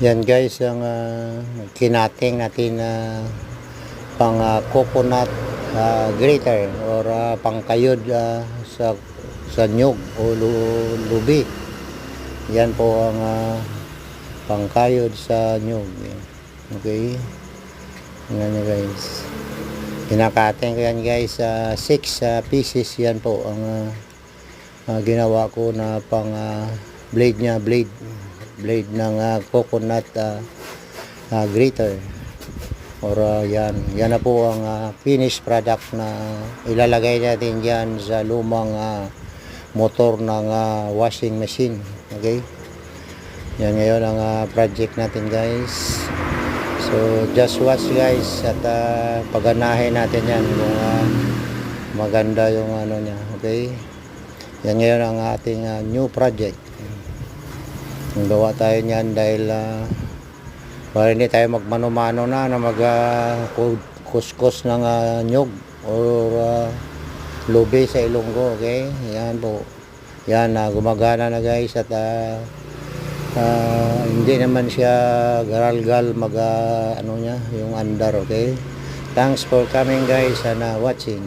Yan guys, ang ah, kinating natin na pang ah, coconut ah, grater or ah, pangkayod ah, sa sa nyug o lu- lubi. Yan po ang ah, pangkayod sa nyug. Okay? Yan guys. Kinakating ko yan guys sa 6 pieces yan po ang ah, ah, ginawa ko na pang ah, blade niya, blade blade ng ah, coconut ah, ah, grater. Or ah, yan. Yan na po ang ah, finished product na ilalagay natin dyan sa lumang ah, motor ng ah, washing machine. Okay? Yan ngayon ang ah, project natin guys. So just watch guys at ah, paganahin natin yan kung ah, maganda yung ano niya. Okay? Yan ngayon ang ating ah, new project ang gawa tayo niyan dahil ah, para hindi tayo magmano-mano na na mag ah, kuskus ng ah, nyog or ah, lubi sa Ilonggo, okay? Yan po. Yan, na gumagana na guys at ah, ah, hindi naman siya garalgal mag ah, ano niya, yung andar, okay? Thanks for coming guys and ah, watching.